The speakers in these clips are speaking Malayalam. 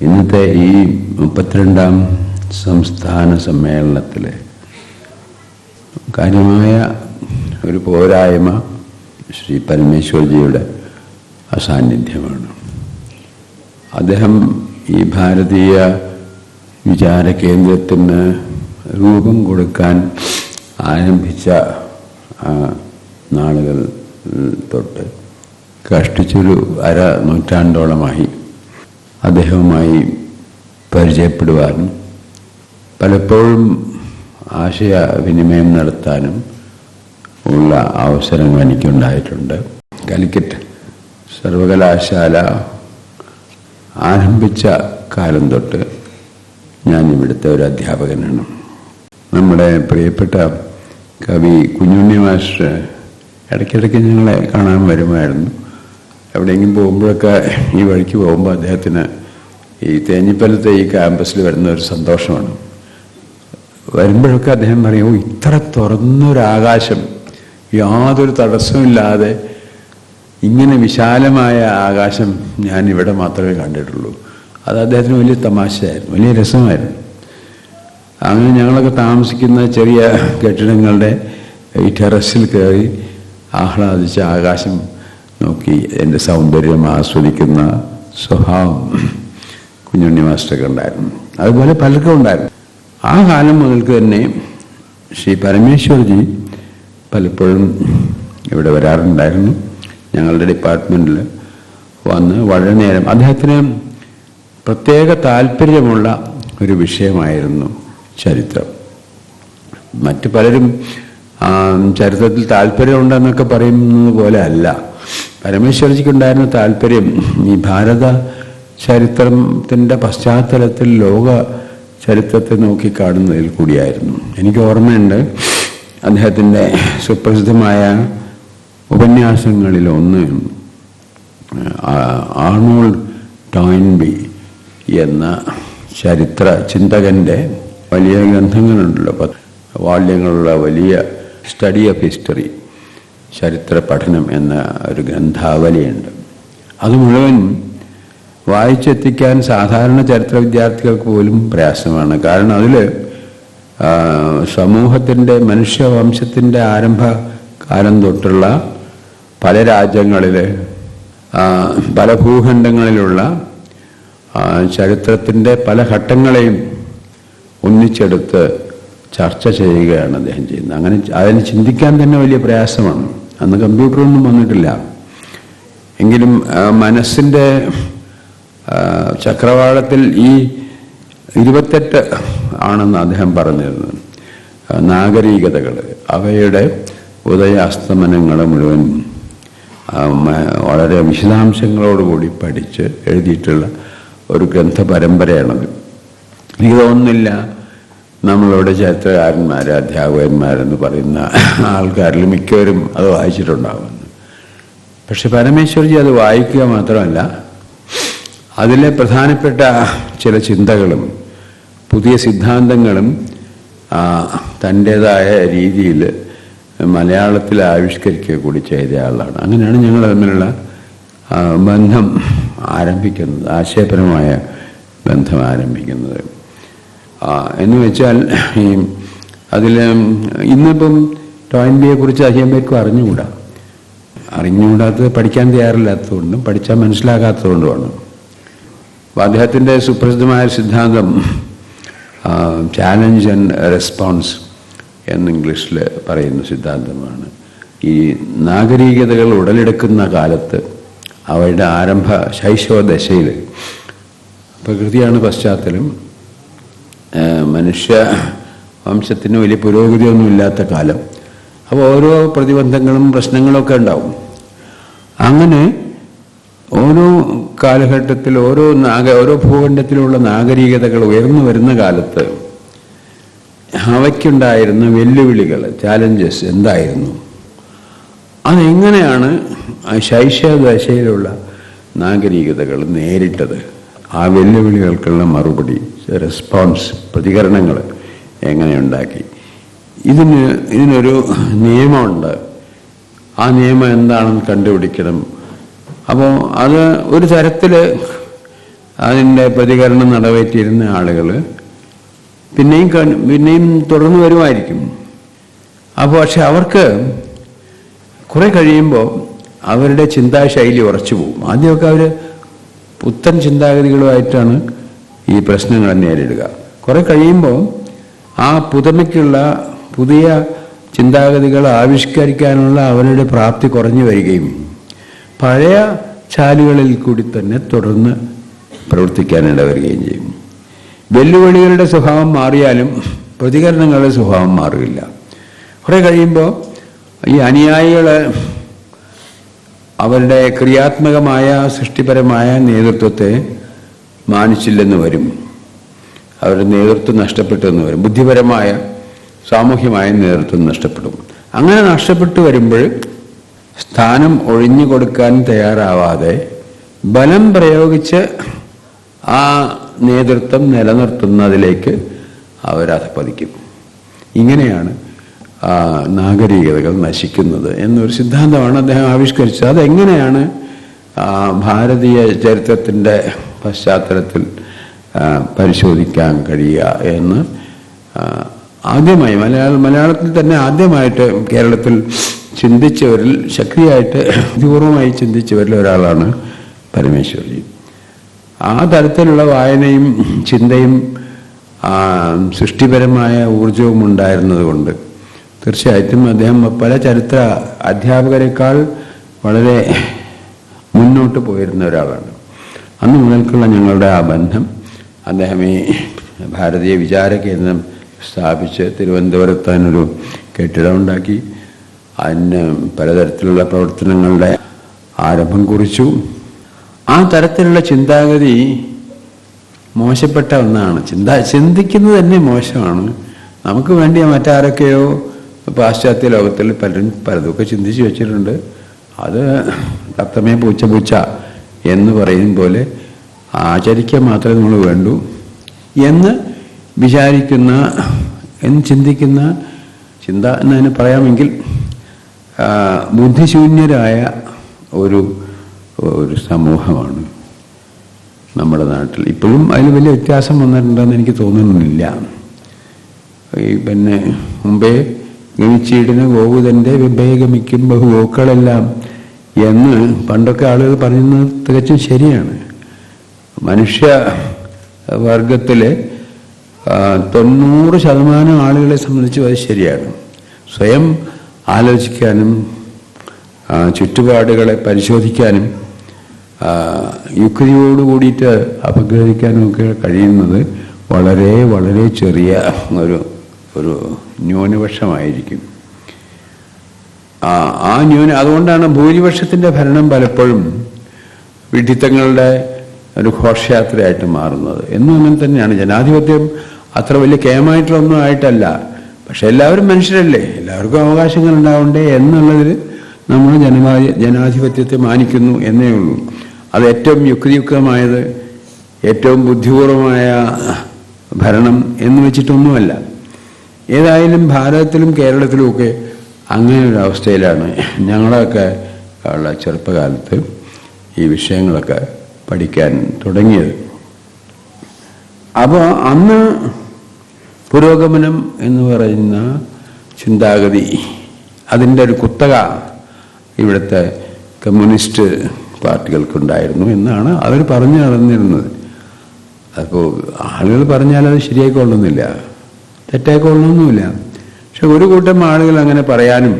ഇന്നത്തെ ഈ മുപ്പത്തിരണ്ടാം സംസ്ഥാന സമ്മേളനത്തിൽ കാര്യമായ ഒരു പോരായ്മ ശ്രീ പരമേശ്വർജിയുടെ അസാന്നിധ്യമാണ്. അദ്ദേഹം ഈ ഭാരതീയ വിചാര കേന്ദ്രത്തിന് രൂപം കൊടുക്കാൻ ആരംഭിച്ച നാളുകൾ തൊട്ട് കഷ്ടിച്ചൊരു അര നൂറ്റാണ്ടോളമായി അദ്ദേഹവുമായി പരിചയപ്പെടുവാനും പലപ്പോഴും ആശയവിനിമയം നടത്താനും ഉള്ള അവസരങ്ങൾ എനിക്കുണ്ടായിട്ടുണ്ട്. കാലിക്കറ്റ് സർവകലാശാല ആരംഭിച്ച കാലം തൊട്ട് ഞാൻ ഇവിടുത്തെ ഒരു അധ്യാപകനാണ്. നമ്മുടെ പ്രിയപ്പെട്ട കവി കുഞ്ഞുണ്ണി മാസ്റ്റർ ഇടയ്ക്കിടയ്ക്ക് ഞങ്ങളെ കാണാൻ വരുമായിരുന്നു. എവിടെയെങ്കിലും പോകുമ്പോഴൊക്കെ ഈ വഴിക്ക് പോകുമ്പോൾ അദ്ദേഹത്തിന് ഈ തേഞ്ഞിപ്പലത്തെ ഈ ക്യാമ്പസിൽ വരുന്ന ഒരു സന്തോഷമാണ്. വരുമ്പോഴൊക്കെ അദ്ദേഹം പറയും ഓ ഇത്ര തുറന്നൊരാകാശം യാതൊരു തടസ്സമില്ലാതെ ഇങ്ങനെ വിശാലമായ ആകാശം ഞാൻ ഇവിടെ മാത്രമേ കണ്ടിട്ടുള്ളൂ. അത് അദ്ദേഹത്തിന് വലിയ തമാശയായിരുന്നു വലിയ രസമായിരുന്നു. അങ്ങനെ ഞങ്ങളൊക്കെ താമസിക്കുന്ന ചെറിയ കെട്ടിടങ്ങളുടെ ഈ ടെറസിൽ കയറി ആഹ്ലാദിച്ച് ആകാശം നോക്കി എന്റെ സൗന്ദര്യം ആസ്വദിക്കുന്ന സ്വഭാവം കുഞ്ഞുണ്ണി മാസ്റ്ററൊക്കെ ഉണ്ടായിരുന്നു. അതുപോലെ പലർക്കും ഉണ്ടായിരുന്നു. ആ കാലം മുതൽക്ക് തന്നെ ശ്രീ പരമേശ്വർജി പലപ്പോഴും ഇവിടെ വരാറുണ്ടായിരുന്നു. ഞങ്ങളുടെ ഡിപ്പാർട്ട്മെന്റിൽ വന്ന് വളരെ നേരം അദ്ദേഹത്തിന് പ്രത്യേക താല്പര്യമുള്ള ഒരു വിഷയമായിരുന്നു. ചരിത്രം. മറ്റു പലരും ചരിത്രത്തിൽ താല്പര്യമുണ്ടെന്നൊക്കെ പറയുന്നത് പോലെ അല്ല. പരമേശ്വരജിക്ക് ഉണ്ടായിരുന്ന താല്പര്യം ഈ ഭാരത ചരിത്രത്തിന്റെ പശ്ചാത്തലത്തിൽ ലോക ചരിത്രത്തെ നോക്കിക്കാണുന്നതിൽ കൂടിയായിരുന്നു. എനിക്ക് ഓർമ്മയുണ്ട് അദ്ദേഹത്തിന്റെ സുപ്രസിദ്ധമായ ഉപന്യാസങ്ങളിലൊന്ന് ആർണോൾഡ് ടോയിൻബി എന്ന ചരിത്ര ചിന്തകന്റെ വലിയ ഗ്രന്ഥങ്ങളുണ്ടല്ലോ. വാള്യങ്ങളുള്ള വലിയ സ്റ്റഡി ഓഫ് ഹിസ്റ്ററി ചരിത്ര പഠനം എന്ന ഒരു ഗ്രന്ഥാവലിയുണ്ട്. അത് മുഴുവൻ വായിച്ചെത്തിക്കാൻ സാധാരണ ചരിത്ര വിദ്യാർത്ഥികൾക്ക് പോലും പ്രയാസമാണ്. കാരണം അതിൽ സമൂഹത്തിന്റെ മനുഷ്യവംശത്തിന്റെ ആരംഭകാലം തൊട്ടുള്ള പല രാജ്യങ്ങളിൽ പല ഭൂഖണ്ഡങ്ങളിലുള്ള ചരിത്രത്തിന്റെ പല ഘട്ടങ്ങളെയും ഒന്നിച്ചെടുത്ത് ചർച്ച ചെയ്യുകയാണ് അദ്ദേഹം ചെയ്യുന്നത്. അങ്ങനെ അതിന് ചിന്തിക്കാൻ തന്നെ വലിയ പ്രയാസമാണ്. അന്ന് കമ്പ്യൂട്ടറൊന്നും വന്നിട്ടില്ല. എങ്കിലും മനസ്സിന്റെ ചക്രവാളത്തിൽ ഈ ഇരുപത്തെട്ട് ആണെന്ന് അദ്ദേഹം പറഞ്ഞിരുന്നത് നാഗരീകതകൾ അവയുടെ ഉദയാസ്തമനങ്ങൾ മുഴുവൻ വളരെ വിശദാംശങ്ങളോടുകൂടി പഠിച്ച് എഴുതിയിട്ടുള്ള ഒരു ഗ്രന്ഥ പരമ്പരയാണത് എനിക്ക് തോന്നുന്നില്ല നമ്മളിവിടെ ചരിത്രകാരന്മാർ അധ്യാപകന്മാരെന്ന് പറയുന്ന ആൾക്കാരിൽ മിക്കവരും അത് വായിച്ചിട്ടുണ്ടാകുമെന്ന് പക്ഷെ പരമേശ്വർജി അത് വായിക്കുക മാത്രമല്ല അതിലെ പ്രധാനപ്പെട്ട ചില ചിന്തകളും പുതിയ സിദ്ധാന്തങ്ങളും തന്റേതായ രീതിയിൽ മലയാളത്തിൽ ആവിഷ്കരിക്കുക കൂടി ചെയ്ത ആളാണ്. അങ്ങനെയാണ് ഞങ്ങൾ തമ്മിലുള്ള ബന്ധം ആരംഭിക്കുന്നത് ആശയപരമായ ബന്ധം ആരംഭിക്കുന്നത്. എന്ന് വെച്ചാൽ ഈ അതിൽ ഇന്നിപ്പം ടോയിൻബിയെ കുറിച്ച് അഹിയമ്പേക്കും അറിഞ്ഞുകൂടാ. അറിഞ്ഞുകൂടാത്തത് പഠിക്കാൻ തയ്യാറില്ലാത്തതുകൊണ്ടും പഠിച്ചാൽ മനസ്സിലാകാത്തതുകൊണ്ടുമാണ്. അപ്പോൾ അദ്ദേഹത്തിന്റെ സുപ്രസിദ്ധമായ സിദ്ധാന്തം ചാലഞ്ച് ആൻഡ് റെസ്പോൺസ് എന്ന് ഇംഗ്ലീഷിൽ പറയുന്ന സിദ്ധാന്തമാണ്. ഈ നാഗരികതകൾ ഉടലെടുക്കുന്ന കാലത്ത് അവരുടെ ആരംഭ ശൈശവ ദശയിൽ പ്രകൃതിയാണ് പശ്ചാത്തലം മനുഷ്യ വംശത്തിന് വലിയ പുരോഗതിയൊന്നും ഇല്ലാത്ത കാലം. അപ്പോൾ ഓരോ പ്രതിബന്ധങ്ങളും പ്രശ്നങ്ങളൊക്കെ ഉണ്ടാവും. അങ്ങനെ ഓരോ കാലഘട്ടത്തിൽ ഓരോ നാഗ ഓരോ ഭൂഖണ്ഡത്തിലുള്ള നാഗരികതകൾ ഉയർന്നു വരുന്ന കാലത്ത് അവയ്ക്കുണ്ടായിരുന്ന വെല്ലുവിളികൾ ചാലഞ്ചസ് എന്തായിരുന്നു? അതെങ്ങനെയാണ് ആ ശൈശവദശയിലുള്ള നാഗരികതകൾ നേരിട്ടത്? ആ വെല്ലുവിളികൾക്കുള്ള മറുപടി റെസ്പോൺസ് പ്രതികരണങ്ങൾ എങ്ങനെ ഉണ്ടാക്കി. ഇതിന് ഇതിനൊരു നിയമമുണ്ട്. ആ നിയമം എന്താണെന്ന് കണ്ടുപിടിക്കണം. അപ്പോൾ അത് ഒരു തരത്തിൽ അതിന്റെ പ്രതികരണം നടവേറ്റിയിരുന്ന ആളുകൾ പിന്നെയും പിന്നെയും തുടർന്ന് വരുമായിരിക്കും. അപ്പോൾ പക്ഷെ അവർക്ക് കുറെ കഴിയുമ്പോൾ അവരുടെ ചിന്താശൈലി ഉറച്ചു പോകും ആദ്യമൊക്കെ അവർ പുത്തൻ ചിന്താഗതികളുമായിട്ടാണ് ഈ പ്രശ്നങ്ങളെ നേരിടുക. കുറെ കഴിയുമ്പോൾ ആ പുതുമയ്ക്കുള്ള പുതിയ ചിന്താഗതികൾ ആവിഷ്കരിക്കാനുള്ള അവരുടെ പ്രാപ്തി കുറഞ്ഞു വരികയും പഴയ ചാലുകളിൽ കൂടി തന്നെ തുടർന്ന് പ്രവർത്തിക്കാനിട വരികയും ചെയ്യും. വെല്ലുവിളികളുടെ സ്വഭാവം മാറിയാലും പ്രതികരണങ്ങളുടെ സ്വഭാവം മാറില്ല കുറെ കഴിയുമ്പോൾ ഈ അനുയായികൾ അവരുടെ ക്രിയാത്മകമായ സൃഷ്ടിപരമായ നേതൃത്വത്തെ മാനിച്ചില്ലെന്ന് വരും. അവരുടെ നേതൃത്വം നഷ്ടപ്പെട്ടെന്ന് വരും. ബുദ്ധിപരമായ സാമൂഹ്യമായ നേതൃത്വം നഷ്ടപ്പെടും. അങ്ങനെ നഷ്ടപ്പെട്ടു വരുമ്പോൾ സ്ഥാനം ഒഴിഞ്ഞു കൊടുക്കാൻ തയ്യാറാവാതെ ബലം പ്രയോഗിച്ച് ആ നേതൃത്വം നിലനിർത്തുന്നതിലേക്ക് അവരധപ്പതിക്കും ഇങ്ങനെയാണ് നാഗരികതകൾ നശിക്കുന്നത് എന്നൊരു സിദ്ധാന്തമാണ് അദ്ദേഹം ആവിഷ്കരിച്ചത്. അതെങ്ങനെയാണ് ഭാരതീയ ചരിത്രത്തിന്റെ പശ്ചാത്തലത്തിൽ പരിശോധിക്കാൻ കഴിയുക എന്ന് ആദ്യമായി മലയാള മലയാളത്തിൽ തന്നെ ആദ്യമായിട്ട് കേരളത്തിൽ ചിന്തിച്ചവരിൽ ശക്തിയായിട്ട് പൂർവമായി ചിന്തിച്ചവരിൽ ഒരാളാണ് പരമേശ്വരജി ആ തരത്തിലുള്ള വായനയും ചിന്തയും സൃഷ്ടിപരമായ ഊർജവും ഉണ്ടായിരുന്നതുകൊണ്ട് തീർച്ചയായിട്ടും അദ്ദേഹം പല ചരിത്ര അധ്യാപകരെക്കാൾ വളരെ മുന്നോട്ട് പോയിരുന്ന ഒരാളാണ്. അന്ന് മുതൽക്കുള്ള ഞങ്ങളുടെ ആ ബന്ധം അദ്ദേഹം ഈ ഭാരതീയ വിചാര കേന്ദ്രം സ്ഥാപിച്ച് തിരുവനന്തപുരത്ത് അതിനൊരു കെട്ടിടമുണ്ടാക്കി അതിന് പലതരത്തിലുള്ള പ്രവർത്തനങ്ങളുടെ ആരംഭം കുറിച്ചു. ആ തരത്തിലുള്ള ചിന്താഗതി മോശപ്പെട്ട ഒന്നാണ്. ചിന്ത ചിന്തിക്കുന്നത് തന്നെ മോശമാണ്. നമുക്ക് വേണ്ടി മറ്റാരൊക്കെയോ പാശ്ചാത്യ ലോകത്തിൽ പലരും പലതൊക്കെ ചിന്തിച്ചു വെച്ചിട്ടുണ്ട്. അത് തത്തമേ പൂച്ച പൂച്ച എന്ന് പറയും പോലെ ആചരിക്കാൻ മാത്രമേ നമ്മൾ വേണ്ടൂ എന്ന് വിചാരിക്കുന്ന എന്ന് ചിന്തിക്കുന്ന ചിന്ത എന്നതിന് പറയാമെങ്കിൽ ബുദ്ധിശൂന്യരായ ഒരു ഒരു സമൂഹമാണ് നമ്മുടെ നാട്ടിൽ. ഇപ്പോഴും അതിൽ വലിയ വ്യത്യാസം വന്നിട്ടുണ്ടെന്ന് എനിക്ക് തോന്നുന്നില്ല. ഈ പിന്നെ മുമ്പേ ഗമിച്ചിടുന്ന ഗോകുതന്റെ വിഭേഗമിക്കും ബഹുഗോക്കളെല്ലാം എന്ന് പണ്ടൊക്കെ ആളുകൾ പറയുന്നത് തികച്ചും ശരിയാണ്. മനുഷ്യ വർഗത്തിലെ തൊണ്ണൂറ് ശതമാനം ആളുകളെ സംബന്ധിച്ചും അത് ശരിയാണ്. സ്വയം ആലോചിക്കാനും ചുറ്റുപാടുകളെ പരിശോധിക്കാനും യുക്തിയോട് കൂടിയിട്ട് അപഗ്രഹിക്കാനും ഒക്കെ കഴിയുന്നത് വളരെ വളരെ ചെറിയ ഒരു ഒരു ന്യൂനപക്ഷമായിരിക്കും. ആ ന്യൂന അതുകൊണ്ടാണ് ഭൂരിപക്ഷത്തിന്റെ ഭരണം പലപ്പോഴും വിഡിത്തങ്ങളുടെ ഒരു ഘോഷയാത്രയായിട്ട് മാറുന്നത്. എന്നും അങ്ങനെ തന്നെയാണ്. ജനാധിപത്യം അത്ര വലിയ കേമായിട്ടുള്ളൊന്നും ആയിട്ടല്ല. പക്ഷെ എല്ലാവരും മനുഷ്യരല്ലേ? എല്ലാവർക്കും അവകാശങ്ങൾ ഉണ്ടാവണ്ടേ എന്നുള്ളതിൽ നമ്മൾ ജനമാ ജനാധിപത്യത്തെ മാനിക്കുന്നു എന്നേ ഉള്ളൂ. അത് ഏറ്റവും യുക്തിയുക്തമായത് ഏറ്റവും ബുദ്ധിപൂർവമായ ഭരണം എന്ന് വെച്ചിട്ടൊന്നുമല്ല. ഏതായാലും ഭാരതത്തിലും കേരളത്തിലുമൊക്കെ അങ്ങനെ ഒരു അവസ്ഥയിലാണ് ഞങ്ങളൊക്കെ ഉള്ള ചെറുപ്പകാലത്ത് ഈ വിഷയങ്ങളൊക്കെ പഠിക്കാൻ തുടങ്ങിയത്. അപ്പോൾ അന്ന് പുരോഗമനം എന്ന് പറയുന്ന ചിന്താഗതി അതിന്റെ ഒരു കുത്തക ഇവിടുത്തെ കമ്മ്യൂണിസ്റ്റ് പാർട്ടികൾക്കുണ്ടായിരുന്നു എന്നാണ് അവർ പറഞ്ഞു നടന്നിരുന്നത്. അപ്പോൾ ആളുകൾ പറഞ്ഞാൽ അത് ശരിയായിക്കൊള്ളുന്നില്ല തെറ്റായിക്കൊള്ളൊന്നുമില്ല. പക്ഷെ ഒരു കൂട്ടം ആളുകൾ അങ്ങനെ പറയാനും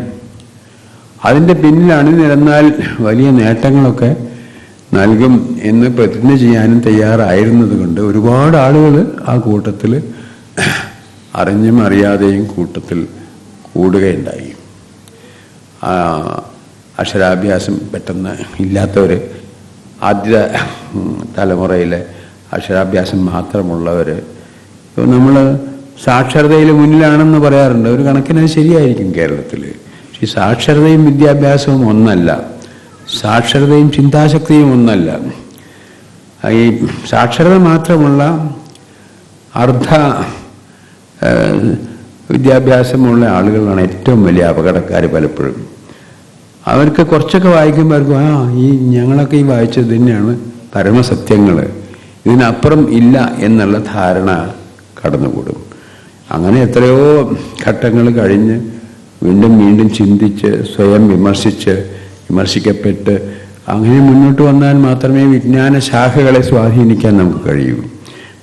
അതിന്റെ പിന്നിൽ അണിനിരന്നാൽ വലിയ നേട്ടങ്ങളൊക്കെ നൽകും എന്ന് പ്രതിജ്ഞ ചെയ്യാനും തയ്യാറായിരുന്നത് കൊണ്ട് ഒരുപാട് ആളുകൾ ആ കൂട്ടത്തിൽ അറിഞ്ഞും അറിയാതെയും കൂട്ടത്തിൽ കൂടുകയുണ്ടായി. അക്ഷരാഭ്യാസം പെട്ടെന്ന് ഇല്ലാത്തവർ ആദ്യ തലമുറയിലെ അക്ഷരാഭ്യാസം മാത്രമുള്ളവർ നമ്മൾ സാക്ഷരതയിൽ മുന്നിലാണെന്ന് പറയാറുണ്ട്. ഒരു കണക്കിന് ശരിയായിരിക്കും കേരളത്തിൽ പക്ഷേ സാക്ഷരതയും വിദ്യാഭ്യാസവും ഒന്നല്ല. സാക്ഷരതയും ചിന്താശക്തിയും ഒന്നല്ല. ഈ സാക്ഷരത മാത്രമുള്ള അർദ്ധ വിദ്യാഭ്യാസമുള്ള ആളുകളാണ് ഏറ്റവും വലിയ അപകടക്കാർ പലപ്പോഴും. അവർക്ക് കുറച്ചൊക്കെ വായിക്കുമ്പോൾ അവർക്ക് ആ ഈ ഞങ്ങളൊക്കെ ഈ വായിച്ചത് തന്നെയാണ് പരമസത്യങ്ങൾ ഇതിനപ്പുറം ഇല്ല എന്നുള്ള ധാരണ കടന്നുകൂടും. അങ്ങനെ എത്രയോ ഘട്ടങ്ങൾ കഴിഞ്ഞ് വീണ്ടും വീണ്ടും ചിന്തിച്ച് സ്വയം വിമർശിച്ച് വിമർശിക്കപ്പെട്ട് അങ്ങനെ മുന്നോട്ട് വന്നാൽ മാത്രമേ വിജ്ഞാന ശാഖകളെ സ്വാധീനിക്കാൻ നമുക്ക് കഴിയൂ.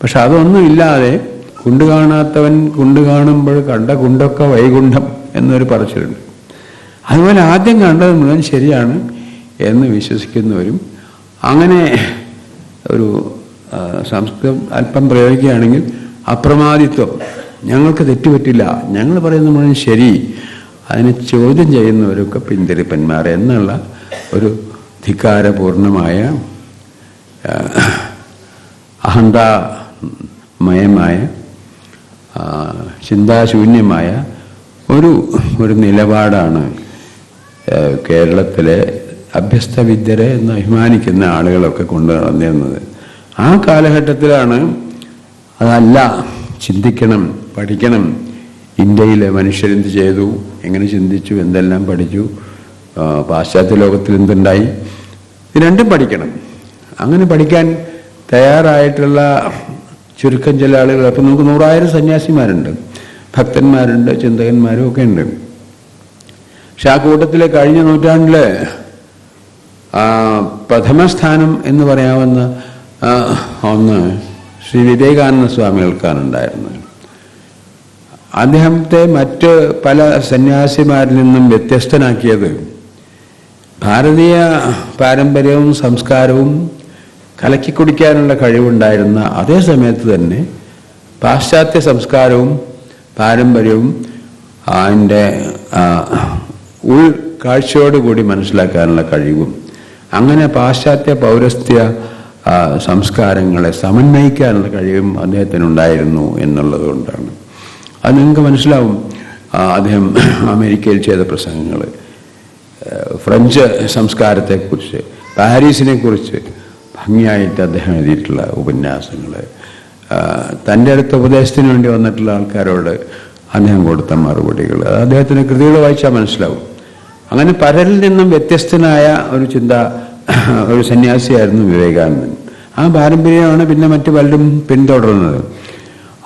പക്ഷെ അതൊന്നും ഇല്ലാതെ കുണ്ട് കാണാത്തവൻ കുണ്ട് കാണുമ്പോൾ കണ്ട കുണ്ടൊക്കെ വൈകുണ്ഠം എന്നൊരു പറച്ചിലുണ്ട്. അതുപോലെ ആദ്യം കണ്ടത് മുഴുവൻ ശരിയാണ് എന്ന് വിശ്വസിക്കുന്നവരും അങ്ങനെ ഒരു സംസ്കൃതം അല്പം പ്രയോഗിക്കുകയാണെങ്കിൽ അപ്രമാദിത്വം ഞങ്ങൾക്ക് തെറ്റുപറ്റില്ല. ഞങ്ങൾ പറയുന്ന മുഴുവൻ ശരി. അതിനെ ചോദ്യം ചെയ്യുന്നവരൊക്കെ പിന്തിരിപ്പന്മാർ എന്നുള്ള ഒരു ധിക്കാരപൂർണമായ അഹന്താമയമായ ചിന്താശൂന്യമായ ഒരു ഒരു നിലപാടാണ് കേരളത്തിലെ കേരളത്തിലെ അഭ്യസ്തവിദ്യരെ എന്ന് അഭിമാനിക്കുന്ന ആളുകളൊക്കെ കൊണ്ടു നടന്നിരുന്നത് ആ കാലഘട്ടത്തിലാണ് അതല്ല ചിന്തിക്കണം പഠിക്കണം. ഇന്ത്യയിലെ മനുഷ്യരെന്ത് ചെയ്തു? എങ്ങനെ ചിന്തിച്ചു? എന്തെല്ലാം പഠിച്ചു? പാശ്ചാത്യ ലോകത്തിൽ എന്തുണ്ടായി? ഇത് രണ്ടും പഠിക്കണം. അങ്ങനെ പഠിക്കാൻ തയ്യാറായിട്ടുള്ള ചുരുക്കം ചില ആളുകൾ അപ്പം നമുക്ക് നൂറായിരം സന്യാസിമാരുണ്ട്. ഭക്തന്മാരുണ്ട് ചിന്തകന്മാരും ഒക്കെ ഉണ്ട്. പക്ഷെ ആ കൂട്ടത്തിലെ കഴിഞ്ഞ നൂറ്റാണ്ടിൽ പ്രഥമസ്ഥാനം എന്ന് പറയാവുന്ന ഒന്ന് ശ്രീ വിവേകാനന്ദ സ്വാമികൾക്കാണ് ഉണ്ടായിരുന്നത് അദ്ദേഹത്തെ മറ്റ് പല സന്യാസിമാരിൽ നിന്നും വ്യത്യസ്തനാക്കിയത് ഭാരതീയ പാരമ്പര്യവും സംസ്കാരവും കലക്കി കുടിക്കാനുള്ള കഴിവുണ്ടായിരുന്ന അതേ സമയത്ത് തന്നെ പാശ്ചാത്യ സംസ്കാരവും പാരമ്പര്യവും അതിന്റെ ഉൾ കാഴ്ചയോടുകൂടി മനസ്സിലാക്കാനുള്ള കഴിവും. അങ്ങനെ പാശ്ചാത്യ പൗരസ്ത്യ സംസ്കാരങ്ങളെ സമന്വയിക്കാനുള്ള കഴിവും അദ്ദേഹത്തിനുണ്ടായിരുന്നു എന്നുള്ളത് കൊണ്ടാണ്. അത് നിങ്ങൾക്ക് മനസ്സിലാവും. അദ്ദേഹം അമേരിക്കയിൽ ചെയ്ത പ്രസംഗങ്ങൾ ഫ്രഞ്ച് സംസ്കാരത്തെക്കുറിച്ച് പാരീസിനെ കുറിച്ച് ഭംഗിയായിട്ട് അദ്ദേഹം എഴുതിയിട്ടുള്ള ഉപന്യാസങ്ങൾ തന്റെ അടുത്ത ഉപദേശത്തിന് വേണ്ടി വന്നിട്ടുള്ള ആൾക്കാരോട് അദ്ദേഹം കൊടുത്ത മറുപടികൾ അത് അദ്ദേഹത്തിന്റെ കൃതികൾ വായിച്ചാൽ മനസ്സിലാവും. അങ്ങനെ പലരിൽ നിന്നും വ്യത്യസ്തനായ ഒരു ചിന്ത ഒരു സന്യാസിയായിരുന്നു വിവേകാനന്ദൻ. ആ പാരമ്പര്യമാണ് പിന്നെ മറ്റു പലരും പിന്തുടർന്നത്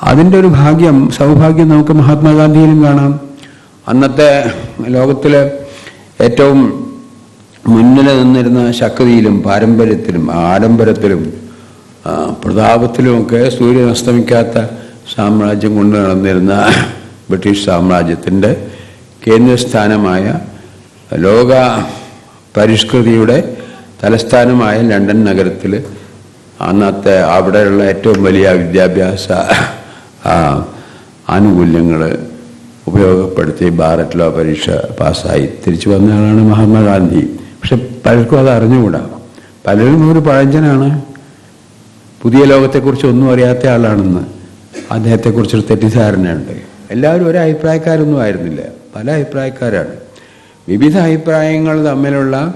അതിന്റെ ഒരു ഭാഗ്യം സൗഭാഗ്യം നമുക്ക് മഹാത്മാഗാന്ധിയിലും കാണാം. അന്നത്തെ ലോകത്തിലെ ഏറ്റവും മുന്നിൽ നിന്നിരുന്ന ശക്തിയിലും പാരമ്പര്യത്തിലും ആഡംബരത്തിലും പ്രതാപത്തിലുമൊക്കെ സൂര്യൻ അസ്തമിക്കാത്ത സാമ്രാജ്യം കൊണ്ട് നടന്നിരുന്ന ബ്രിട്ടീഷ് സാമ്രാജ്യത്തിന്റെ കേന്ദ്രസ്ഥാനമായ ലോക പരിഷ്കൃതിയുടെ തലസ്ഥാനമായ ലണ്ടൻ നഗരത്തിൽ അന്നത്തെ അവിടെയുള്ള ഏറ്റവും വലിയ വിദ്യാഭ്യാസ ആനുകൂല്യങ്ങൾ ഉപയോഗപ്പെടുത്തി ഭാരത് പരീക്ഷ പാസ്സായി. തിരിച്ചു വന്ന ആളാണ് മഹാത്മാഗാന്ധി പക്ഷെ പലർക്കും അത് അറിഞ്ഞുകൂടാ. പലരും ഒരു പഴഞ്ചനാണ്. പുതിയ ലോകത്തെക്കുറിച്ച് ഒന്നും അറിയാത്ത ആളാണെന്ന്. അദ്ദേഹത്തെക്കുറിച്ചൊരു തെറ്റിദ്ധാരണയുണ്ട്. എല്ലാവരും ഒരു അഭിപ്രായക്കാരൊന്നും ആയിരുന്നില്ല. പല അഭിപ്രായക്കാരാണ്. വിവിധ അഭിപ്രായങ്ങൾ തമ്മിലുള്ള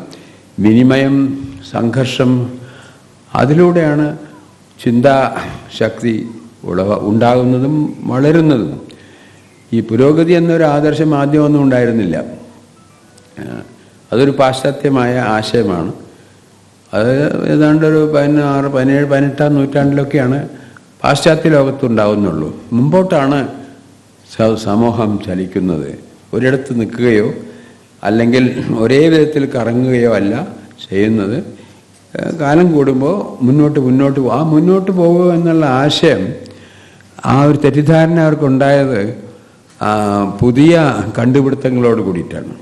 വിനിമയം സംഘർഷം അതിലൂടെയാണ് ചിന്താശക്തി ഉളവ ഉണ്ടാകുന്നതും വളരുന്നതും. ഈ പുരോഗതി എന്നൊരു ആദർശം ആദ്യമൊന്നും ഉണ്ടായിരുന്നില്ല. അതൊരു പാശ്ചാത്യമായ ആശയമാണ്. അത് ഏതാണ്ട് ഒരു പതിനാറ് പതിനേഴ് പതിനെട്ടാം നൂറ്റാണ്ടിലൊക്കെയാണ് പാശ്ചാത്യ ലോകത്തുണ്ടാവുന്നുള്ളൂ മുമ്പോട്ടാണ് സമൂഹം ചലിക്കുന്നത്. ഒരിടത്ത് നിൽക്കുകയോ അല്ലെങ്കിൽ ഒരേ വിധത്തിൽ കറങ്ങുകയോ അല്ല ചെയ്യുന്നത്. കാലം കൂടുമ്പോൾ മുന്നോട്ട് മുന്നോട്ട് ആ മുന്നോട്ട് പോകുക എന്നുള്ള ആശയം ആ ഒരു തെറ്റിദ്ധാരണ അവർക്കുണ്ടായത് പുതിയ കണ്ടുപിടുത്തങ്ങളോട് കൂടിയിട്ടാണ്.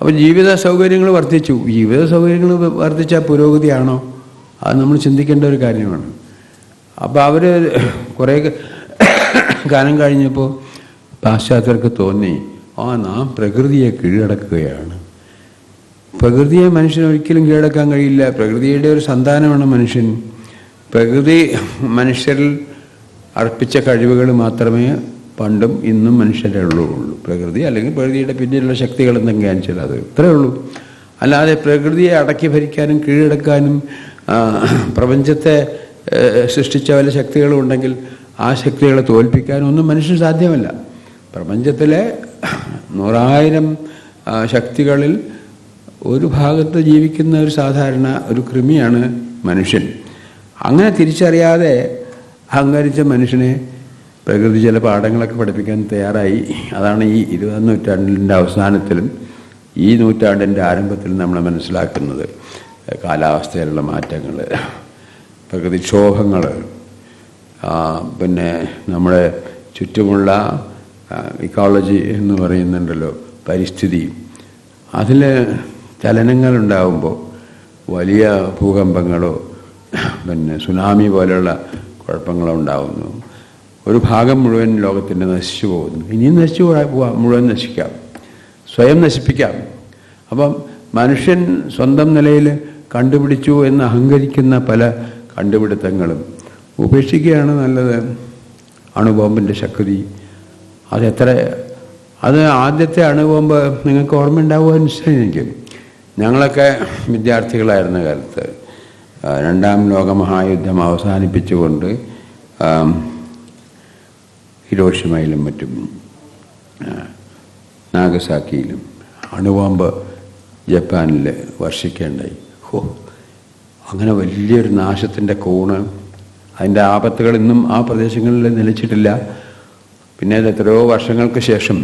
അപ്പോൾ ജീവിത സൗകര്യങ്ങൾ വർദ്ധിച്ചു. ജീവിത സൗകര്യങ്ങൾ വർദ്ധിച്ച പുരോഗതിയാണോ? അത് നമ്മൾ ചിന്തിക്കേണ്ട ഒരു കാര്യമാണ്. അപ്പോൾ അവർ കുറേ കാലം കഴിഞ്ഞപ്പോൾ പാശ്ചാത്യർക്ക് തോന്നി ആ നാം പ്രകൃതിയെ കീഴടക്കുകയാണ്. പ്രകൃതിയെ മനുഷ്യന് ഒരിക്കലും കീഴടക്കാൻ കഴിയില്ല. പ്രകൃതിയുടെ ഒരു സന്താനമാണ് മനുഷ്യൻ. പ്രകൃതി മനുഷ്യരിൽ അർപ്പിച്ച കഴിവുകൾ മാത്രമേ പണ്ടും ഇന്നും മനുഷ്യരെ ഉള്ളൂ പ്രകൃതി അല്ലെങ്കിൽ പ്രകൃതിയുടെ പിന്നിലുള്ള ശക്തികൾ എന്തെങ്കിലും വെച്ചാൽ അത് ഇത്രേ ഉള്ളൂ. അല്ലാതെ പ്രകൃതിയെ അടക്കി ഭരിക്കാനും കീഴടക്കാനും പ്രപഞ്ചത്തെ സൃഷ്ടിച്ച വല്ല ശക്തികളും ഉണ്ടെങ്കിൽ ആ ശക്തികളെ തോൽപ്പിക്കാനും ഒന്നും മനുഷ്യന് സാധ്യമല്ല. പ്രപഞ്ചത്തിലെ നൂറായിരം ശക്തികളിൽ ഒരു ഭാഗത്ത് ജീവിക്കുന്ന ഒരു സാധാരണ ഒരു കൃമിയാണ് മനുഷ്യൻ. അങ്ങനെ തിരിച്ചറിയാതെ അഹങ്കരിച്ച മനുഷ്യനെ പ്രകൃതി ചില പാഠങ്ങളൊക്കെ പഠിപ്പിക്കാൻ തയ്യാറായി. അതാണ് ഈ ഇരുപതാം നൂറ്റാണ്ടിന്റെ അവസാനത്തിലും ഈ നൂറ്റാണ്ടിന്റെ ആരംഭത്തിലും നമ്മൾ മനസ്സിലാക്കുന്നത്. കാലാവസ്ഥയിലുള്ള മാറ്റങ്ങൾ പ്രകൃതിക്ഷോഭങ്ങൾ പിന്നെ നമ്മുടെ ചുറ്റുമുള്ള ഇക്കോളജി എന്ന് പറയുന്നുണ്ടല്ലോ പരിസ്ഥിതി. അതിൽ ചലനങ്ങളുണ്ടാകുമ്പോൾ വലിയ ഭൂകമ്പങ്ങളോ പിന്നെ സുനാമി പോലെയുള്ള കുഴപ്പങ്ങളോ ഉണ്ടാകുന്നു ഒരു ഭാഗം മുഴുവൻ ലോകത്തിന്റെ നശിച്ചു പോകുന്നു. ഇനിയും നശിച്ചു പോകാം മുഴുവൻ നശിക്കാം. സ്വയം നശിപ്പിക്കാം. അപ്പം മനുഷ്യൻ സ്വന്തം നിലയിൽ കണ്ടുപിടിച്ചു എന്ന് അഹങ്കരിക്കുന്ന പല കണ്ടുപിടുത്തങ്ങളും. ഉപേക്ഷിക്കുകയാണ് നല്ലത്. അണുബോംബിന്റെ ശക്തി. അതെത്ര അത് ആദ്യത്തെ അണുബോംബ് നിങ്ങൾക്ക് ഓർമ്മയുണ്ടാവുക എനിക്ക് ഞങ്ങളൊക്കെ വിദ്യാർത്ഥികളായിരുന്ന കാലത്ത് രണ്ടാം ലോകമഹായുദ്ധം അവസാനിപ്പിച്ചുകൊണ്ട് ഹിരോഷിമയിലും മറ്റും നാഗസാക്കിയിലും അണുബോംബ് ജപ്പാനിൽ വർഷിക്കേണ്ടായി. ഹോ അങ്ങനെ വലിയൊരു നാശത്തിന്റെ കൂണ് അതിന്റെ ആപത്തുകൾ ഇന്നും ആ പ്രദേശങ്ങളിൽ നിലച്ചിട്ടില്ല. പിന്നെ അത് എത്രയോ വർഷങ്ങൾക്ക് ശേഷം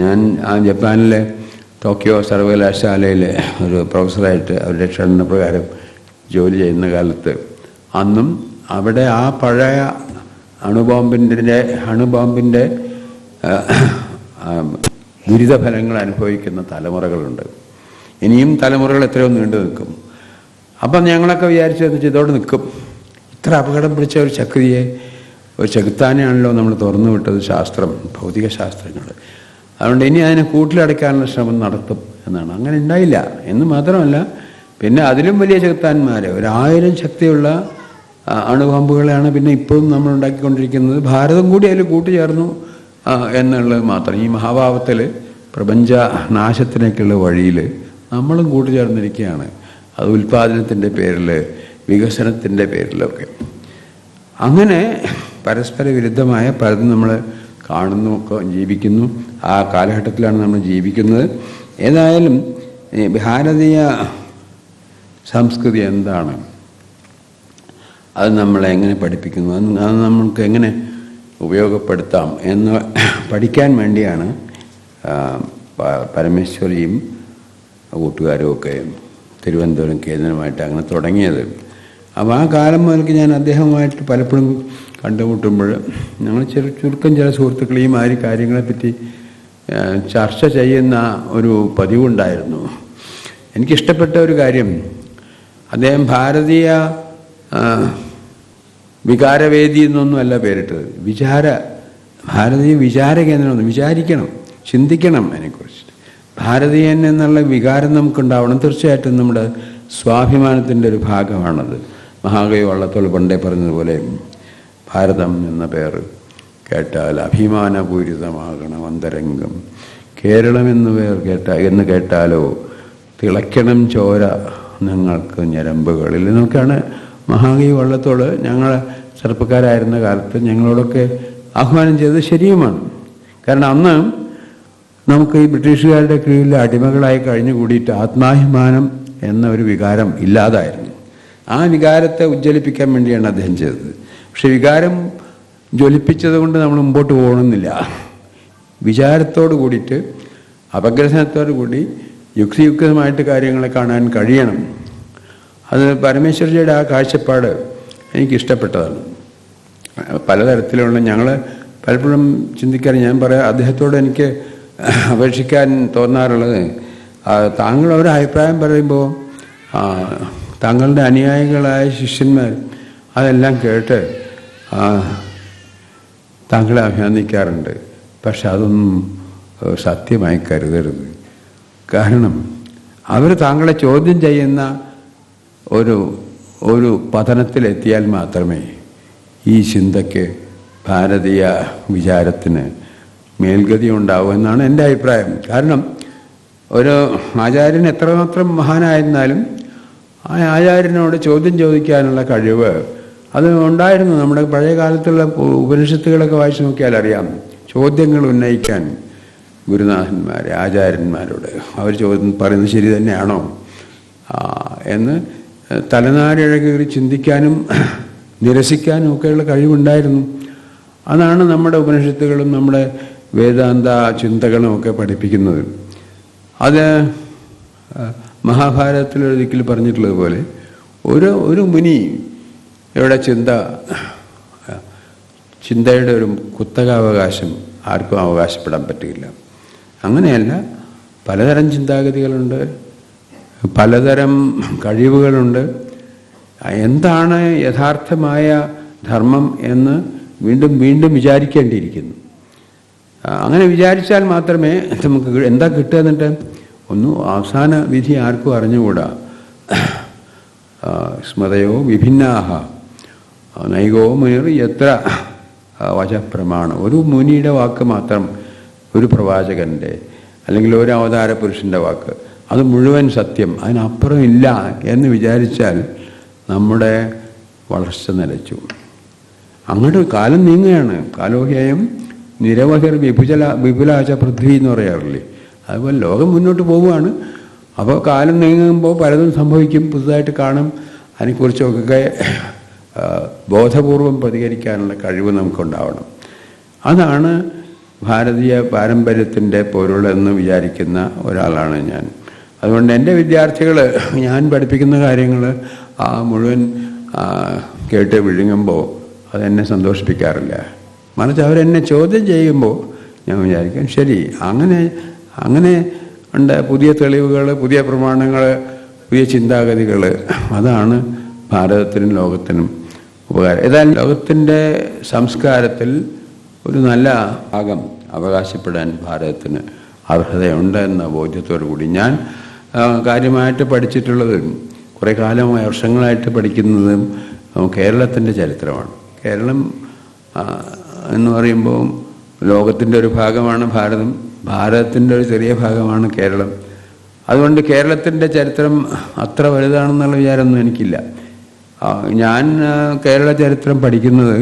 ഞാൻ ആ ജപ്പാനിലെ ടോക്കിയോ സർവകലാശാലയിലെ ഒരു പ്രൊഫസറായിട്ട് അവരുടെ ക്ഷണപ്രകാരം ജോലി ചെയ്യുന്ന കാലത്ത് അന്നും അവിടെ ആ പഴയ അണുബോംബിന്റെ അണുബോംബിന്റെ ദുരിത ഫലങ്ങൾ ദുരിതഫലങ്ങൾ അനുഭവിക്കുന്ന തലമുറകളുണ്ട്. ഇനിയും തലമുറകൾ എത്രയോ നീണ്ടു നിൽക്കും. അപ്പം ഞങ്ങളൊക്കെ വിചാരിച്ചതെന്ന് വെച്ചാൽ ഇതോടെ നിൽക്കും. ഇത്ര അപകടം പിടിച്ച ഒരു ചക്രിയെ ഒരു ചെകുത്താനെയാണല്ലോ നമ്മൾ തുറന്നു വിട്ടത് ശാസ്ത്രം ഭൗതിക ശാസ്ത്രങ്ങൾ അതുകൊണ്ട് ഇനി അതിനെ കൂട്ടിലടയ്ക്കാനുള്ള ശ്രമം നടത്തും എന്നാണ്. അങ്ങനെ ഉണ്ടായില്ല. എന്ന് മാത്രമല്ല പിന്നെ അതിലും വലിയ ചെകുത്താന്മാർ ഒരായിരം ശക്തിയുള്ള അണുബോംബുകളാണ് പിന്നെ ഇപ്പോഴും നമ്മൾ ഉണ്ടാക്കിക്കൊണ്ടിരിക്കുന്നത്. ഭാരതം കൂടി അതിൽ കൂട്ടിച്ചേർന്നു ആ, എന്നുള്ളത് മാത്രം. ഈ മഹാഭാവത്തിൽ പ്രപഞ്ച നാശത്തിനൊക്കെയുള്ള വഴിയിൽ നമ്മളും കൂട്ടിച്ചേർന്നിരിക്കുകയാണ് അത് ഉൽപ്പാദനത്തിന്റെ പേരിൽ വികസനത്തിന്റെ പേരിലൊക്കെ. അങ്ങനെ പരസ്പര വിരുദ്ധമായ പലതും നമ്മൾ കാണുന്നു ഒക്കെ ജീവിക്കുന്നു. ആ കാലഘട്ടത്തിലാണ് നമ്മൾ ജീവിക്കുന്നത്. ഏതായാലും ഭാരതീയ സംസ്കൃതി എന്താണ്? അത് നമ്മളെ എങ്ങനെ പഠിപ്പിക്കുന്നു? അത് നമുക്ക് എങ്ങനെ ഉപയോഗപ്പെടുത്താം എന്ന് പഠിക്കാൻ വേണ്ടിയാണ് പരമേശ്വരിയും കൂട്ടുകാരും ഒക്കെ തിരുവനന്തപുരം കേന്ദ്രമായിട്ട് അങ്ങനെ തുടങ്ങിയത്. അപ്പോൾ ആ കാലം മുതൽക്ക് ഞാൻ അദ്ദേഹവുമായിട്ട് പലപ്പോഴും കണ്ടുമുട്ടുമ്പോൾ ഞങ്ങൾ ചെറു ചുരുക്കം ചില സുഹൃത്തുക്കൾ ഈ മാതിരി കാര്യങ്ങളെപ്പറ്റി ചർച്ച ചെയ്യുന്ന ഒരു പതിവുണ്ടായിരുന്നു. എനിക്കിഷ്ടപ്പെട്ട ഒരു കാര്യം അദ്ദേഹം ഭാരതീയ വികാരവേദി എന്നൊന്നുമല്ല പേരിട്ടത്. വിചാര ഭാരതീയ വിചാര കേന്ദ്രം വിചാരിക്കണം ചിന്തിക്കണം അതിനെക്കുറിച്ച്. ഭാരതീയൻ എന്നുള്ള വികാരം നമുക്കുണ്ടാവണം. തീർച്ചയായിട്ടും നമ്മുടെ സ്വാഭിമാനത്തിന്റെ ഒരു ഭാഗമാണത്. മഹാകവി വള്ളത്തോൾ പണ്ടേ പറഞ്ഞതുപോലെ ഭാരതം എന്ന പേർ കേട്ടാൽ അഭിമാനപൂരിതമാകണം അന്തരംഗം കേരളം എന്ന് പേർ കേട്ട എന്ന് കേട്ടാലോ തിളയ്ക്കണം ചോര നിങ്ങൾക്ക് ഞരമ്പുകളിൽ. എന്നൊക്കെയാണ് മഹാകവി വള്ളത്തോട് ഞങ്ങൾ ചെറുപ്പക്കാരായിരുന്ന കാലത്ത് ഞങ്ങളോടൊക്കെ ആഹ്വാനം ചെയ്തത് ശരിയുമാണ്. കാരണം അന്ന് നമുക്ക് ഈ ബ്രിട്ടീഷുകാരുടെ കീഴിൽ അടിമകളായി കഴിഞ്ഞു കൂടിയിട്ട് ആത്മാഭിമാനം എന്ന ഒരു വികാരം ഇല്ലാതായിരുന്നു. ആ വികാരത്തെ ഉജ്ജ്വലിപ്പിക്കാൻ വേണ്ടിയാണ് അദ്ദേഹം ചെയ്തത്. പക്ഷെ വികാരം ജ്വലിപ്പിച്ചത് കൊണ്ട് നമ്മൾ മുമ്പോട്ട് പോകണമെന്നില്ല. വിചാരത്തോട് കൂടിയിട്ട് അപഗ്രഥനത്തോടു കൂടി യുക്തിയുക്തമായിട്ട് കാര്യങ്ങളെ കാണാൻ കഴിയണം. അത് പരമേശ്വരജിയുടെ ആ കാഴ്ചപ്പാട് എനിക്കിഷ്ടപ്പെട്ടതാണ്. പലതരത്തിലുള്ള ഞങ്ങൾ പലപ്പോഴും ചിന്തിക്കാറ് ഞാൻ പറയാം അദ്ദേഹത്തോട് എനിക്ക് അപേക്ഷിക്കാൻ തോന്നാറുള്ളത് താങ്കൾ ഒരു അഭിപ്രായം പറയുമ്പോൾ താങ്കളുടെ അനുയായികളായ ശിഷ്യന്മാർ അതെല്ലാം കേട്ട് താങ്കളെ അഭിനന്ദിക്കാറുണ്ട്. പക്ഷെ അതൊന്നും സത്യമായി കരുതരുത്. കാരണം അവർ താങ്കളെ ചോദ്യം ചെയ്യുന്ന ഒരു ഒരു പതനത്തിലെത്തിയാൽ മാത്രമേ ഈ ചിന്തയ്ക്ക് ഭാരതീയ വിചാരത്തിന് മേൽഗതി ഉണ്ടാവും എന്നാണ് എന്റെ അഭിപ്രായം. കാരണം ഒരു ആചാര്യൻ എത്രമാത്രം മഹാനായിരുന്നാലും ആ ആചാര്യനോട് ചോദ്യം ചോദിക്കാനുള്ള കഴിവ് അത് ഉണ്ടായിരുന്നു. നമ്മുടെ പഴയ കാലത്തുള്ള ഉപനിഷത്തുകളൊക്കെ വായിച്ചു നോക്കിയാൽ അറിയാം. ചോദ്യങ്ങൾ ഉന്നയിക്കാൻ ഗുരുനാഥന്മാരെ ആചാര്യന്മാരോട്. അവർ ചോദ്യം പറയുന്നത് ശരി തന്നെയാണോ? എന്ന് തലനാരിഴകേറി ചിന്തിക്കാനും നിരസിക്കാനും ഒക്കെയുള്ള കഴിവുണ്ടായിരുന്നു. അതാണ് നമ്മുടെ ഉപനിഷത്തുകളും നമ്മുടെ വേദാന്ത ചിന്തകളും ഒക്കെ പഠിപ്പിക്കുന്നത്. അത് മഹാഭാരതത്തിൽ ഒരിക്കൽ പറഞ്ഞിട്ടുള്ളത് പോലെ ഒരു ഒരു മുനി യുടെ ചിന്ത ചിന്തയുടെ ഒരു കുത്തകാവകാശം ആർക്കും അവകാശപ്പെടാൻ പറ്റില്ല അങ്ങനെയല്ല പലതരം ചിന്താഗതികളുണ്ട് പലതരം കഴിവുകളുണ്ട്. എന്താണ് യഥാർത്ഥമായ ധർമ്മം എന്ന് വീണ്ടും വീണ്ടും വിചാരിക്കേണ്ടിയിരിക്കുന്നു. അങ്ങനെ വിചാരിച്ചാൽ മാത്രമേ നമുക്ക് എന്താ കിട്ടുക എന്നിട്ട്? ഒന്നും അവസാന വിധി ആർക്കും അറിഞ്ഞുകൂടാ? സ്മതയോ വിഭിന്നാഹ. നൈകോ മുനിർ എത്ര വചപ്രമാണം. ഒരു മുനിയുടെ വാക്ക് മാത്രം ഒരു പ്രവാചകന്റെ അല്ലെങ്കിൽ ഒരു അവതാര പുരുഷന്റെ വാക്ക്. അത് മുഴുവൻ സത്യം. അതിനപ്പുറം ഇല്ല എന്ന് വിചാരിച്ചാൽ നമ്മുടെ വളർച്ച നിലച്ചു. അങ്ങോട്ട് കാലം നീങ്ങുകയാണ്. കാലോഹ്യം നിരവഹിർ വിപുചല വിപുലാച പൃഥ്വി എന്ന് പറയാറില്ലേ? അതുപോലെ ലോകം മുന്നോട്ട് പോവുകയാണ്. അപ്പോൾ കാലം നീങ്ങുമ്പോൾ പലതും സംഭവിക്കും. പുതുതായിട്ട് കാണും. അതിനെക്കുറിച്ചൊക്കെ ബോധപൂർവം പ്രതികരിക്കാനുള്ള കഴിവ് നമുക്കുണ്ടാവണം. അതാണ് ഭാരതീയ പാരമ്പര്യത്തിന്റെ പൊരുളെന്ന് വിചാരിക്കുന്ന ഒരാളാണ് ഞാൻ. അതുകൊണ്ട് എന്റെ വിദ്യാർത്ഥികൾ ഞാൻ പഠിപ്പിക്കുന്ന കാര്യങ്ങൾ ആ മുഴുവൻ കേട്ട് വിഴുങ്ങുമ്പോൾ അതെന്നെ സന്തോഷിപ്പിക്കാറില്ല. മറിച്ച് അവരെന്നെ ചോദ്യം ചെയ്യുമ്പോൾ ഞാൻ വിചാരിക്കും ശരി അങ്ങനെ അങ്ങനെ ഉണ്ട് പുതിയ തെളിവുകൾ പുതിയ പ്രമാണങ്ങൾ പുതിയ ചിന്താഗതികൾ അതാണ് ഭാരതത്തിനും ലോകത്തിനും ഉപകാരം. ഏതായാലും ലോകത്തിന്റെ സംസ്കാരത്തിൽ ഒരു നല്ല ഭാഗം അവകാശപ്പെടാൻ ഭാരതത്തിന് അർഹതയുണ്ട് എന്ന ബോധ്യത്തോടു കൂടി ഞാൻ കാര്യമായിട്ട് പഠിച്ചിട്ടുള്ളത് കുറേ കാലമായി വർഷങ്ങളായിട്ട് പഠിക്കുന്നതും കേരളത്തിന്റെ ചരിത്രമാണ്. കേരളം എന്ന് പറയുമ്പോൾ ലോകത്തിന്റെ ഒരു ഭാഗമാണ് ഭാരതം ഭാരതത്തിന്റെ ഒരു ചെറിയ ഭാഗമാണ് കേരളം. അതുകൊണ്ട് കേരളത്തിന്റെ ചരിത്രം അത്ര വലുതാണെന്നുള്ള വിചാരമൊന്നും എനിക്കില്ല. ഞാൻ കേരള ചരിത്രം പഠിക്കുന്നത്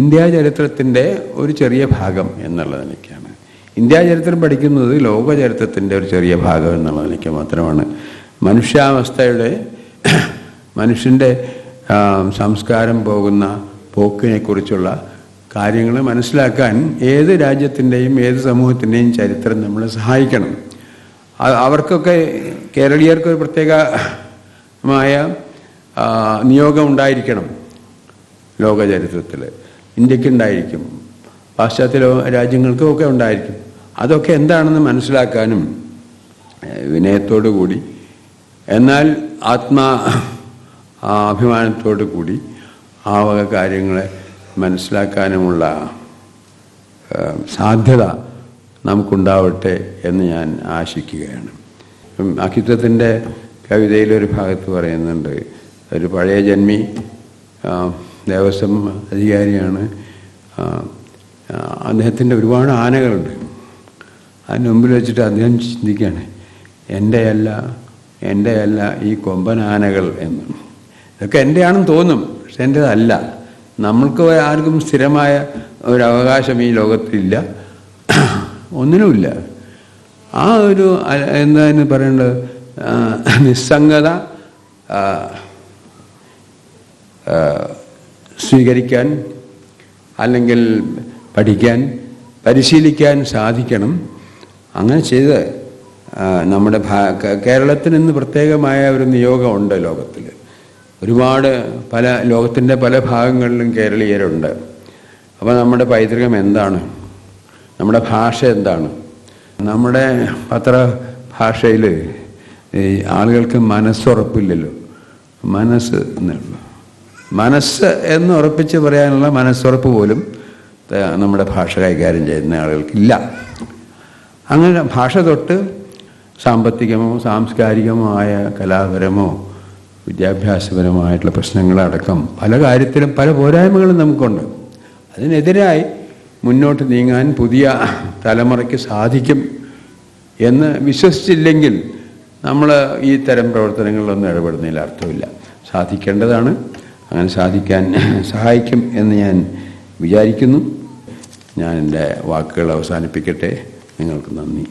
ഇന്ത്യ ചരിത്രത്തിന്റെ ഒരു ചെറിയ ഭാഗം എന്നുള്ളത് ഇന്ത്യാ ചരിത്രം പഠിക്കുന്നത് ലോക ചരിത്രത്തിന്റെ ഒരു ചെറിയ ഭാഗം എന്നുള്ളത് എനിക്ക് മാത്രമാണ്. മനുഷ്യാവസ്ഥയുടെ മനുഷ്യന്റെ സംസ്കാരം പോകുന്ന പോക്കിനെക്കുറിച്ചുള്ള കാര്യങ്ങൾ മനസ്സിലാക്കാൻ ഏത് രാജ്യത്തിന്റെയും ഏത് സമൂഹത്തിന്റെയും ചരിത്രം നമ്മളെ സഹായിക്കണം. അവർക്കൊക്കെ കേരളീയർക്ക് ഒരു പ്രത്യേകമായ നിയോഗം ഉണ്ടായിരിക്കണം ലോകചരിത്രത്തിൽ ഇന്ത്യക്കുണ്ടായിരിക്കും. പാശ്ചാത്യ രാജ്യങ്ങൾക്കും ഒക്കെ ഉണ്ടായിരിക്കും. അതൊക്കെ എന്താണെന്ന് മനസ്സിലാക്കാനും വിനയത്തോടു കൂടി എന്നാൽ ആത്മാ അഭിമാനത്തോടു കൂടി ആ വക കാര്യങ്ങളെ മനസ്സിലാക്കാനുമുള്ള സാധ്യത നമുക്കുണ്ടാവട്ടെ എന്ന് ഞാൻ ആശിക്കുകയാണ്. അക്കിത്വത്തിന്റെ കവിതയിലൊരു ഭാഗത്ത് പറയുന്നുണ്ട് ഒരു പഴയ ജന്മി ദേവസ്വം അധികാരിയാണ്. അദ്ദേഹത്തിന്റെ ഒരുപാട് ആനകളുണ്ട്. അതിന് മുമ്പിൽ വെച്ചിട്ട് അദ്ദേഹം ചിന്തിക്കുകയാണ് എന്റെ അല്ല എന്റെ അല്ല ഈ കൊമ്പൻ ആനകൾ എന്ന്. ഇതൊക്കെ എന്റെയാണെന്ന് തോന്നും പക്ഷെ എന്റേതല്ല നമ്മൾക്ക് ആർക്കും സ്ഥിരമായ ഒരു അവകാശം ഈ ലോകത്തിലില്ല. ഒന്നിനുമില്ല. ആ ഒരു എന്താ പറയേണ്ടത്? നിസ്സംഗത സ്വീകരിക്കാൻ അല്ലെങ്കിൽ പഠിക്കാൻ പരിശീലിക്കാൻ സാധിക്കണം. അങ്ങനെ ചെയ്ത് നമ്മുടെ ഭാ- കേ- കേരളത്തിന് ഇന്ന് പ്രത്യേകമായ ഒരു നിയോഗമുണ്ട് ലോകത്തിൽ ഒരുപാട് പല ലോകത്തിന്റെ പല ഭാഗങ്ങളിലും കേരളീയരുണ്ട്. അപ്പോൾ നമ്മുടെ പൈതൃകം എന്താണ്? നമ്മുടെ ഭാഷ എന്താണ്? നമ്മുടെ പത്ര ഭാഷയിൽ ആളുകൾക്ക് മനസ്സുറപ്പില്ലല്ലോ. മനസ്സ് എന്നുള്ളൂ മനസ്സ് എന്ന് ഉറപ്പിച്ച് പറയാനുള്ള മനസ്സുറപ്പ് പോലും നമ്മുടെ ഭാഷ കൈകാര്യം ചെയ്യുന്ന ആളുകൾക്കില്ല. അങ്ങനെ ഭാഷ തൊട്ട് സാമ്പത്തികമോ സാംസ്കാരികമോ ആയ കലാപരമോ വിദ്യാഭ്യാസപരമായിട്ടുള്ള പ്രശ്നങ്ങളടക്കം പല കാര്യത്തിലും പല പോരായ്മകളും നമുക്കുണ്ട്. അതിനെതിരായി മുന്നോട്ട് നീങ്ങാൻ പുതിയ തലമുറയ്ക്ക് സാധിക്കും എന്ന് വിശ്വസിച്ചില്ലെങ്കിൽ നമ്മൾ ഈ തരം പ്രവർത്തനങ്ങളിലൊന്നും ഇടപെടുന്നതിൽ അർത്ഥമില്ല. സാധിക്കേണ്ടതാണ്. അങ്ങനെ സാധിക്കാൻ സഹായിക്കും എന്ന് ഞാൻ വിചാരിക്കുന്നു. ഞാൻ എന്റെ വാക്കുകൾ അവസാനിപ്പിക്കട്ടെ. നിങ്ങൾക്ക് നന്ദി.